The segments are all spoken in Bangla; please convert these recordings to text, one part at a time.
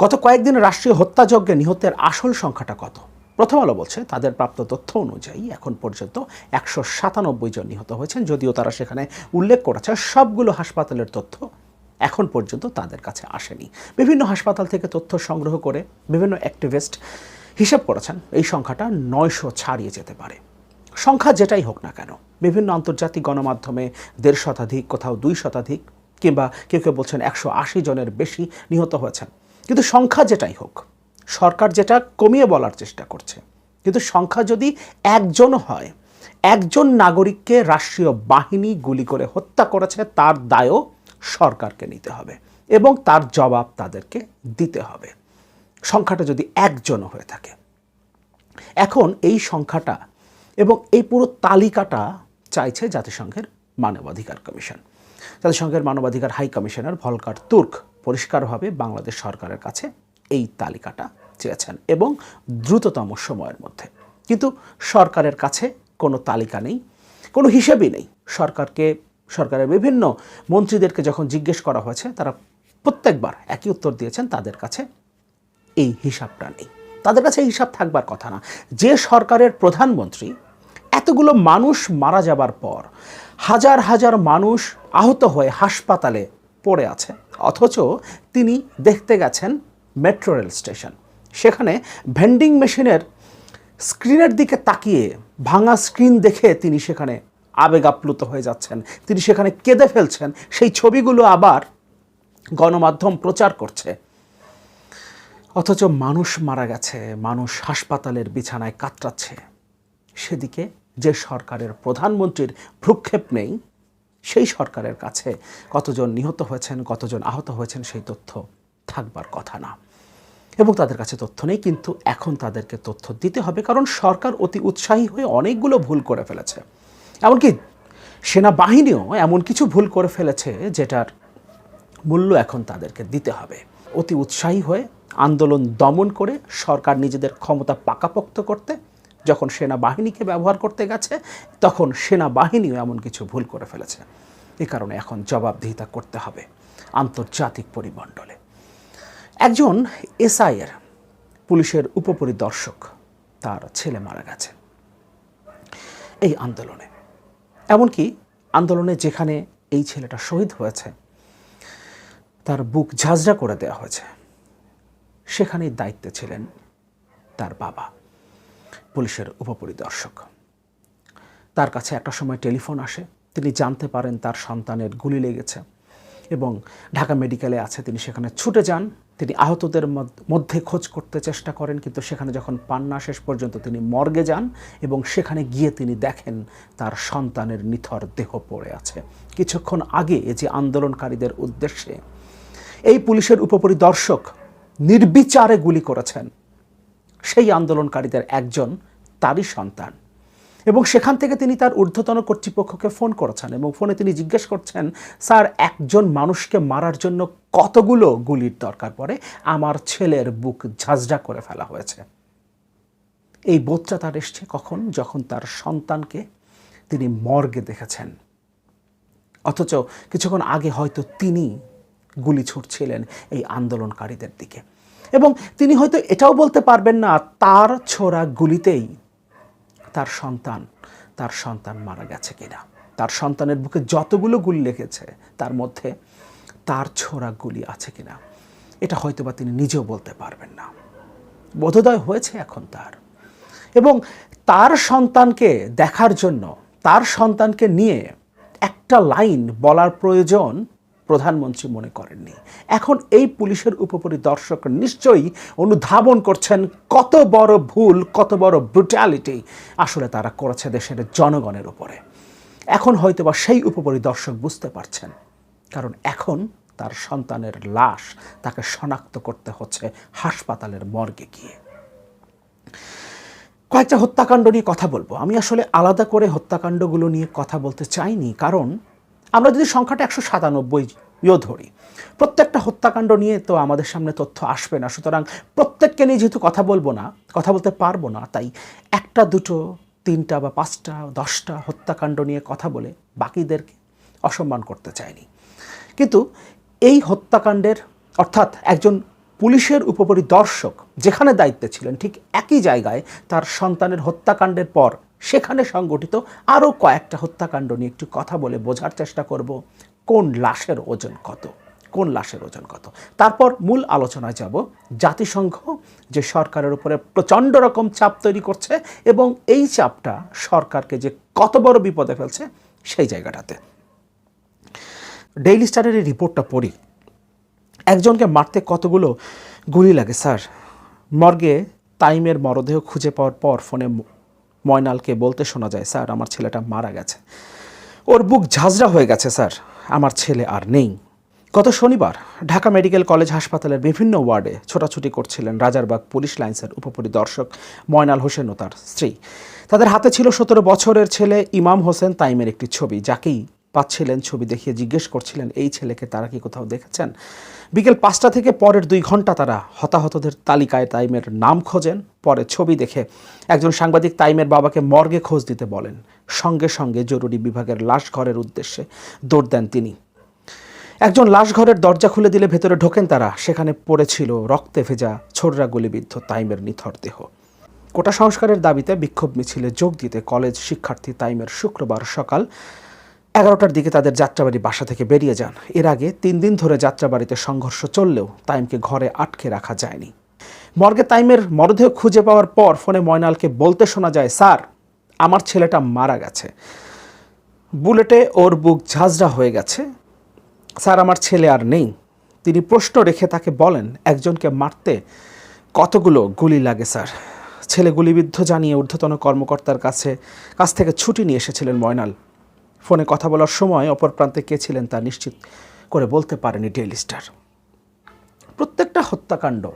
গত কয়েকদিন রাষ্ট্রীয় হত্যাযজ্ঞে নিহতের আসল সংখ্যাটা কত? প্রথম আলো বলছে তাদের প্রাপ্ত তথ্য অনুযায়ী এখন পর্যন্ত একশো সাতানব্বই জন নিহত হয়েছেন, যদিও তারা সেখানে উল্লেখ করেছে সবগুলো হাসপাতালের তথ্য এখন পর্যন্ত তাদের কাছে আসেনি। বিভিন্ন হাসপাতাল থেকে তথ্য সংগ্রহ করে বিভিন্ন অ্যাক্টিভিস্ট হিসাব করেছেন এই সংখ্যাটা নয়শো ছাড়িয়ে যেতে পারে। সংখ্যা যেটাই হোক না কেন, বিভিন্ন আন্তর্জাতিক গণমাধ্যমে দেড় শতাধিক, কোথাও দুই শতাধিক, কিংবা কেউ কেউ বলছেন একশো আশি জনের বেশি নিহত হয়েছেন। কিন্তু সংখ্যা যেটাই হোক, সরকার যেটা কমিয়ে বলার চেষ্টা করছে, কিন্তু সংখ্যা যদি একজন হয়, একজন নাগরিককে রাষ্ট্রীয় বাহিনী গুলি করে হত্যা করেছে, তার দায়ও সরকারকে নিতে হবে এবং তার জবাব তাদেরকে দিতে হবে। সংখ্যাটা যদি একজনও হয়ে থাকে। এখন এই সংখ্যাটা এবং এই পুরো তালিকাটা চাইছে জাতিসংঘের মানবাধিকার কমিশন। জাতিসংঘের মানবাধিকার হাই কমিশনার ভলকার তুর্ক পরিষ্কারভাবে বাংলাদেশ সরকারের কাছে এই তালিকাটা চেয়েছেন এবং দ্রুততম সময়ের মধ্যে। কিন্তু সরকারের কাছে কোনো তালিকা নেই, কোনো হিসেবই নেই। সরকারকে, সরকারের বিভিন্ন মন্ত্রীদেরকে যখন জিজ্ঞেস করা হয়েছে, তারা প্রত্যেকবার একই উত্তর দিয়েছেন, তাদের কাছে এই হিসাবটা নেই। তাদের কাছে হিসাব থাকবার কথা না। যে সরকারের প্রধানমন্ত্রী এতগুলো মানুষ মারা যাবার পর হাজার হাজার মানুষ আহত হয়ে হাসপাতালে পড়ে আছে অথচ তিনি দেখতে গেছেন মেট্রো রেল স্টেশন। সেখানে ভেন্ডিং মেশিনের স্ক্রিনের দিকে তাকিয়ে ভাঙা স্ক্রিন দেখে তিনি সেখানে আবেগ আপ্লুত হয়ে যাচ্ছেন। তিনি সেখানে কেঁদে ফেলছেন। সেই ছবিগুলো আবার গণমাধ্যম প্রচার করছে। অথচ মানুষ মারা গেছে, মানুষ হাসপাতালের বিছানায় কাতরাচ্ছে। সেদিকে যে সরকারের প্রধানমন্ত্রীর ভ্রুক্ষেপ নেই সেই সরকারের কাছে কতজন নিহত হয়েছেন, কতজন আহত হয়েছেন সেই তথ্য থাকবার কথা না। এবং তাদের কাছে তথ্য নেই, কিন্তু এখন তাদেরকে তথ্য দিতে হবে, কারণ সরকার অতি উৎসাহী হয়ে অনেকগুলো ভুল করে ফেলেছে। এমনকি সেনাবাহিনীও এমন কিছু ভুল করে ফেলেছে যেটার মূল্য এখন তাদেরকে দিতে হবে। অতি উৎসাহী হয়ে আন্দোলন দমন করে সরকার নিজেদের ক্ষমতা পাকাপোক্ত করতে যখন সেনাবাহিনীকে ব্যবহার করতে গেছে, তখন সেনাবাহিনীও এমন কিছু ভুল করে ফেলেছে। এ কারণে এখন জবাবদিহিতা করতে হবে আন্তর্জাতিক পরিমণ্ডলে। একজন এসআইয়ের পুলিশের উপপরিদর্শক তার ছেলে মারা গেছে এই আন্দোলনে। এমনকি আন্দোলনে যেখানে এই ছেলেটা শহীদ হয়েছে, তার বুক ঝাঁঝরা করে দেওয়া হয়েছে। সেখানেই দায়িত্বে ছিলেন তার বাবা। পুলিশের উপপরিদর্শক। তার কাছে একটা সময় টেলিফোন আসে। তিনি জানতে পারেন তার সন্তানের গুলি লেগেছে এবং ঢাকা মেডিকেলে আছে। তিনি সেখানে ছুটে যান। তিনি আহতদের মধ্যে খোঁজ করতে চেষ্টা করেন, কিন্তু সেখানে যখন পান না শেষ পর্যন্ত তিনি মর্গে যান এবং সেখানে গিয়ে তিনি দেখেন তার সন্তানের নিথর দেহ পড়ে আছে। কিছুক্ষণ আগে যে আন্দোলনকারীদের উদ্দেশ্যে এই পুলিশের উপপরিদর্শক নির্বিচারে গুলি করেছেন। সেই আন্দোলনকারীদের একজন, তারই সন্তান। এবং সেখান থেকে তিনি তার ঊর্ধ্বতন কর্তৃপক্ষকে ফোন করেছেন এবং ফোনে তিনি জিজ্ঞেস করছেন, স্যার, একজন মানুষকে মারার জন্য কতগুলো গুলির দরকার পড়ে? আমার ছেলের বুক ঝাঁঝরা করে ফেলা হয়েছে। এই বোধটা তার এসছে কখন? যখন তার সন্তানকে তিনি মর্গে দেখেছেন। অথচ কিছুক্ষণ আগে হয়তো তিনি গুলি ছুটছিলেন এই আন্দোলনকারীদের দিকে। এবং তিনি হয়তো এটাও বলতে পারবেন না, তার ছোড়া গুলিতেই তার সন্তান তার সন্তান মারা গেছে কিনা। তার সন্তানের বুকে যতগুলো গুলি লেগেছে, তার মধ্যে তার ছোড়া গুলি আছে কিনা, এটা হয়তো বা তিনি নিজেও বলতে পারবেন না। বোধোদয় হয়েছে এখন তার। এবং তার সন্তানকে দেখার জন্য, তার সন্তানকে নিয়ে একটা লাইন বলার প্রয়োজন প্রধানমন্ত্রী মনে করেননি। এখন এই পুলিশের উপপরিদর্শক নিশ্চয়ই অনুধাবন করছেন কত বড় ভুল, কত বড় ব্রুটালিটি আসলে তারা করেছে দেশের জনগণের উপরে। এখন হয়তোবা সেই উপপরিদর্শক বুঝতে পারছেন, কারণ এখন তার সন্তানের লাশ তাকে শনাক্ত করতে হচ্ছে হাসপাতালের মর্গে গিয়ে। কয়েকটা হত্যাকাণ্ড নিয়ে কথা বলব। আমি আসলে আলাদা করে হত্যাকাণ্ডগুলো নিয়ে কথা বলতে চাইনি, কারণ আমরা যদি সংখ্যাটা একশো সাতানব্বইও ধরি। প্রত্যেকটা হত্যাকাণ্ড নিয়ে তো আমাদের সামনে তথ্য আসবে না। সুতরাং প্রত্যেককে নিয়ে যেহেতু কথা বলব না, কথা বলতে পারব না, তাই একটা, দুটো, তিনটা বা পাঁচটা, দশটা হত্যাকাণ্ড নিয়ে কথা বলে বাকিদেরকে অসম্মান করতে চাইনি। কিন্তু এই হত্যাকাণ্ডের, অর্থাৎ একজন পুলিশের উপপরিদর্শক যেখানে দায়িত্বে ছিলেন, ঠিক একই জায়গায় তার সন্তানের হত্যাকাণ্ডের পর সেখানে সংগঠিত আরও কয়েকটা হত্যাকাণ্ড নিয়ে একটু কথা বলে বোঝার চেষ্টা করব। কোন লাশের ওজন কত? কোন লাশের ওজন কত? তারপর মূল আলোচনায় যাব জাতিসংঘ, যে সরকারের উপরে প্রচণ্ড রকম চাপ তৈরি করছে এবং এই চাপটা সরকারকে যে কত বড় বিপদে ফেলছে সেই জায়গাটাতে। ডেইলি স্টারের এই রিপোর্টটা পড়ি। একজনকে মারতে কতগুলো গুলি লাগে, স্যার? মর্গে তাইমের মরদেহ খুঁজে পাওয়ার পর ফোনে ময়নালকে বলতে শোনা যায়, স্যার, আমার ছেলেটা মারা গেছে। ওর বুক ঝাঁঝরা হয়ে গেছে, স্যার। আমার ছেলে আর নেই। গত শনিবার ঢাকা মেডিকেল কলেজ হাসপাতালের বিভিন্ন ওয়ার্ডে ছোটাছুটি করছিলেন রাজারবাগ পুলিশ লাইন্সের উপপরিদর্শক ময়নাল হোসেন ও তার স্ত্রী। তাদের হাতে ছিল সতেরো বছরের ছেলে ইমাম হোসেন তাইমের একটি ছবি, যাকেই পাচ্ছিলেন, ছবি দেখিয়ে জিজ্ঞেস করছিলেন, এই ছেলেকে তারা কি কোথাও দেখেছেন? বিকেল পাঁচটা থেকে পরের দুই ঘণ্টা তারা হতাহতদের তালিকায় তাইমের নাম খোঁজেন, পরে ছবি দেখে একজন সাংবাদিক তাইমের বাবাকে মর্গে খোঁজ দিতে বলেন। সঙ্গে সঙ্গে জরুরি বিভাগের লাশ ঘরের উদ্দেশ্যে দৌড় দেন তিনি। একজন লাশ ঘরের দরজা খুলে দিলে ভেতরে ঢোকেন তারা। সেখানে পড়েছিল রক্তে ভেজা ছোড়রা গুলিবিদ্ধ তাইমের নিথর দেহ। কোটা সংস্কারের দাবিতে বিক্ষোভ মিছিলে যোগ দিতে কলেজ শিক্ষার্থী তাইমের শুক্রবার সকাল এগারোটার দিকে তাদের যাত্রাবাড়ি বাসা থেকে বেরিয়ে যান। এর আগে তিন দিন ধরে যাত্রাবাড়িতে সংঘর্ষ চললেও তাইমকে ঘরে আটকে রাখা যায়নি। মর্গে তাইমের মরদেহ খুঁজে পাওয়ার পর ফোনে ময়নালকে বলতে শোনা যায়, স্যার, আমার ছেলেটা মারা গেছে। বুলেটে ওর বুক ঝাঁঝরা হয়ে গেছে। স্যার, আমার ছেলে আর নেই। তিনি প্রশ্ন রেখে তাকে বলেন, একজনকে মারতে কতগুলো গুলি লাগে, স্যার? ছেলে গুলিবিদ্ধ জানিয়ে ঊর্ধ্বতন কর্মকর্তার কাছে, কাছ থেকে ছুটি নিয়ে এসেছিলেন ময়নাল। ফোনে কথা বলার সময় অপর প্রান্তে কে ছিলেন তা নিশ্চিত করে বলতে পারেনি ডেইলি স্টার। প্রত্যেকটা হত্যাকাণ্ড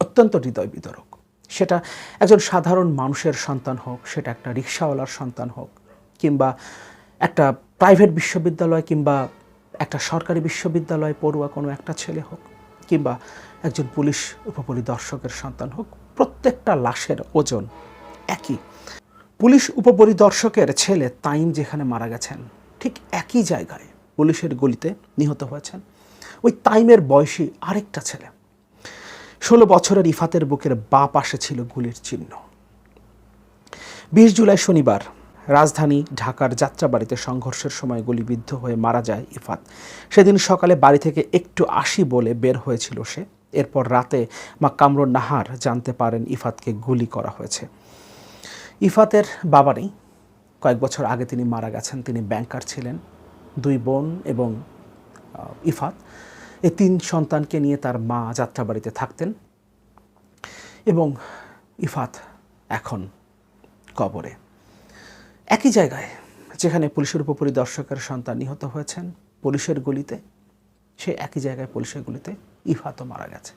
অত্যন্ত হৃদয় বিতরক। সেটা একজন সাধারণ মানুষের সন্তান হোক, সেটা একটা রিক্সাওয়ালার সন্তান হোক, কিংবা একটা প্রাইভেট বিশ্ববিদ্যালয়, কিংবা একটা সরকারি বিশ্ববিদ্যালয়, পড়ুয়া কোনো একটা ছেলে হোক, কিংবা একজন পুলিশ উপপরিদর্শকের সন্তান হোক, প্রত্যেকটা লাশের ওজন একই। পুলিশ উপপরিদর্শকের ছেলে তাইম যেখানে মারা গেছেন, ঠিক একই জায়গায় পুলিশের গুলিতে নিহত হয়েছেন। ওই তাইমের বয়সী আরেকটা ছেলে। ষোলো বছরের ইফাতের বুকের বা পাশে ছিল গুলির চিহ্ন। বিশ জুলাই শনিবার রাজধানী ঢাকার যাত্রাবাড়িতে সংঘর্ষের সময় গুলিবিদ্ধ হয়ে মারা যায় ইফাত। সেদিন সকালে বাড়ি থেকে একটু আসি বলে বের হয়েছিল সে। এরপর রাতে মা কামরুন নাহার জানতে পারেন ইফাতকে গুলি করা হয়েছে। ইফাতের বাবা নেই কয়েক বছর আগে তিনি মারা গেছেন। তিনি ব্যাংকার ছিলেন, দুই বোন এবং ইফাত। এই তিন সন্তানকে নিয়ে তার মা যাত্রাবাড়িতে থাকতেন এবং ইফাত এখন কবরে। একই জায়গায় যেখানে পুলিশের উপপরিদর্শকের সন্তান নিহত হয়েছেন, পুলিশের গুলিতে, সে একই জায়গায় পুলিশের গুলিতে ইফাতও মারা গেছে।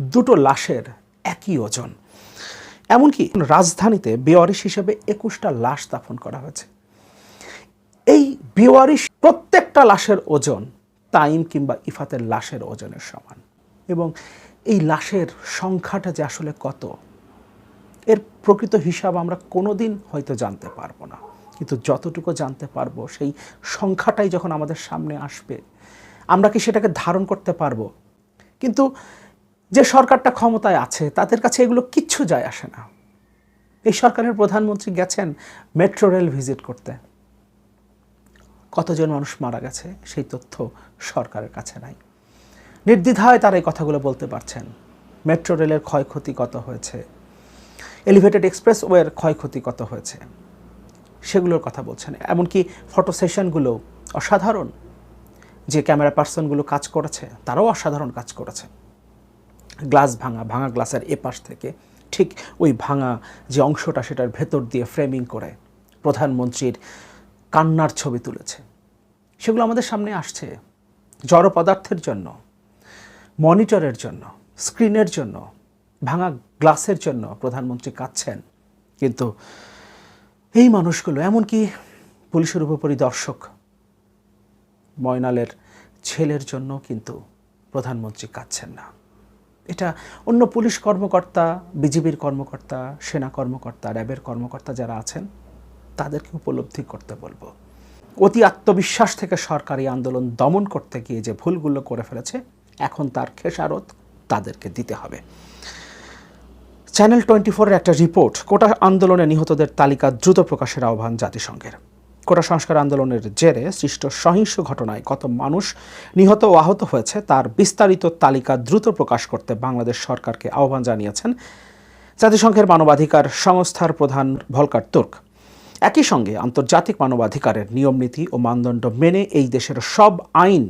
দুটো লাশের একই ওজন। এমনকি রাজধানীতে বেওয়ারিশ হিসেবে একুশটা লাশ দাফন করা হয়েছে। এই বেওয়ারিশ প্রত্যেকটা লাশের ওজন তাইম কিংবা ইফাতের লাশের ওজনের সমান। এবং এই লাশের সংখ্যাটা যে আসলে কত, এর প্রকৃত হিসাব আমরা কোনোদিন হয়তো জানতে পারব না। কিন্তু যতটুকু জানতে পারব, সেই সংখ্যাটাই যখন আমাদের সামনে আসবে, আমরা কি সেটাকে ধারণ করতে পারব? কিন্তু যে সরকারটা ক্ষমতায় আছে, তাদের কাছে এগুলো কিচ্ছু যায় আসে না। এই সরকারের প্রধানমন্ত্রী গেছেন মেট্রো রেল ভিজিট করতে। কতজন মানুষ মারা গেছে, সেই তথ্য সরকারের কাছে নাই। নির্দ্বিধায় তারা এই কথাগুলো বলতে পারছেন। মেট্রো রেলের ক্ষয়ক্ষতি কত হয়েছে? এলিভেটেড এক্সপ্রেস ওয়ের ক্ষয়ক্ষতি কত হয়েছে? সেগুলোর কথা বলছেন। এমনকি ফটো সেশনগুলো অসাধারণ। যে ক্যামেরা পার্সনগুলো কাজ করেছে, তারাও অসাধারণ কাজ করেছে। গ্লাস ভাঙা ভাঙা গ্লাসের এপাশ থেকে ঠিক ওই ভাঙা যে অংশটা সেটার ভেতর দিয়ে ফ্রেমিং করে প্রধানমন্ত্রীর কান্নার ছবি তুলেছে। সেগুলো আমাদের সামনে আসছে। জড় পদার্থের জন্য, মনিটরের জন্য, স্ক্রিনের জন্য, ভাঙা গ্লাসের জন্য প্রধানমন্ত্রী কাঁদছেন। কিন্তু এই মানুষগুলো, এমনকি পুলিশের উপপরিদর্শক ময়নালের ছেলের জন্য কিন্তু প্রধানমন্ত্রী কাঁদছেন না। এটা অন্য পুলিশ কর্মকর্তা, বিজিবির কর্মকর্তা, সেনা কর্মকর্তা, র্যাবের কর্মকর্তা যারা আছেন, তাদেরকে উপলব্ধি করতে বলব। অতি আত্মবিশ্বাস থেকে সরকারি আন্দোলন দমন করতে গিয়ে যে ভুলগুলো করে ফেলেছে, এখন তার খেসারত তাদেরকে দিতে হবে। চ্যানেল টোয়েন্টি ফোরের একটা রিপোর্ট কোটা আন্দোলনে নিহতদের তালিকা দ্রুত প্রকাশের আহ্বান জাতিসংঘের। কোটা সংস্কার আন্দোলনের জেরে সৃষ্ট সহিংস ঘটনায় কত মানুষ নিহত ও আহত হয়েছে তার বিস্তারিত তালিকা দ্রুত প্রকাশ করতে বাংলাদেশ সরকারকে আহ্বান জানিয়েছেন জাতিসংঘের মানবাধিকার সংস্থার প্রধান ভলকার তুর্ক। একই সঙ্গে আন্তর্জাতিক মানবাধিকারের নিয়মনীতি ও মানদণ্ড মেনে এই দেশের সব আইন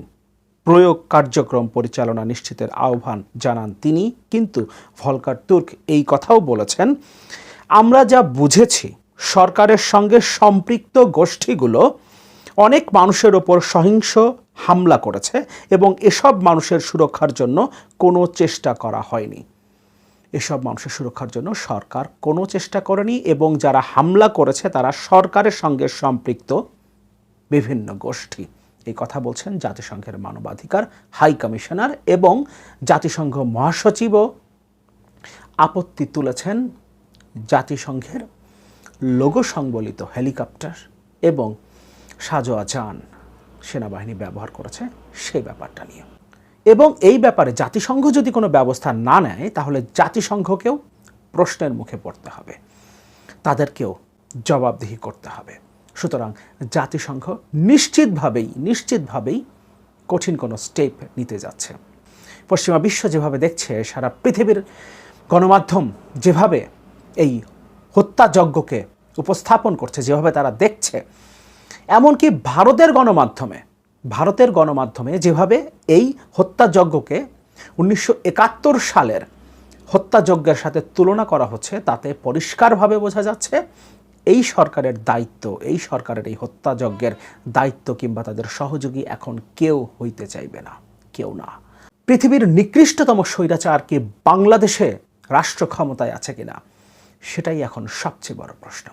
প্রয়োগ কার্যক্রম পরিচালনা নিশ্চিতের আহ্বান জানান তিনি। কিন্তু ভলকার তুর্ক এই কথাও বলেছেন, আমরা যা বুঝেছি সরকারের সঙ্গে সম্পৃক্ত গোষ্ঠীগুলো অনেক মানুষের ওপর সহিংস হামলা করেছে এবং এসব মানুষের সুরক্ষার জন্য কোনো চেষ্টা করা হয়নি। এসব মানুষের সুরক্ষার জন্য সরকার কোনো চেষ্টা করেনি এবং যারা হামলা করেছে তারা সরকারের সঙ্গে সম্পৃক্ত বিভিন্ন গোষ্ঠী। এই কথা বলছেন জাতিসংঘের মানবাধিকার হাই কমিশনার এবং জাতিসংঘ মহাসচিবও। আপত্তি তুলেছেন জাতিসংঘের লোগো সংবলিত হেলিকপ্টার এবং সাজোয়া যান সেনাবাহিনী ব্যবহার করেছে সেই ব্যাপারটা নিয়ে। এবং এই ব্যাপারে জাতিসংঘ যদি কোনো ব্যবস্থা না নেয়, তাহলে জাতিসংঘকেও প্রশ্নের মুখে পড়তে হবে। তাদেরকেও জবাবদিহি করতে হবে। সুতরাং জাতিসংঘ নিশ্চিতভাবেই নিশ্চিতভাবেই কঠিন কোনো স্টেপ নিতে যাচ্ছে। পশ্চিমা বিশ্ব যেভাবে দেখছে, সারা পৃথিবীর গণমাধ্যম যেভাবে এই হত্যাযজ্ঞকে উপস্থাপন করছে, যেভাবে তারা দেখছে। এমনকি ভারতের গণমাধ্যমে ভারতের গণমাধ্যমে যেভাবে এই হত্যাযজ্ঞকে উনিশশো একাত্তর সালের হত্যাযজ্ঞের সাথে তুলনা করা হচ্ছে, তাতে পরিষ্কারভাবে বোঝা যাচ্ছে এই সরকারের দায়িত্ব, এই সরকারের এই হত্যাযজ্ঞের দায়িত্ব কিংবা তাদের সহযোগী এখন কেউ হইতে চাইবে না, কেউ না। পৃথিবীর নিকৃষ্টতম স্বৈরাচার কি বাংলাদেশে রাষ্ট্র ক্ষমতায় আছে কিনা? সেটাই এখন সবচেয়ে বড় প্রশ্ন।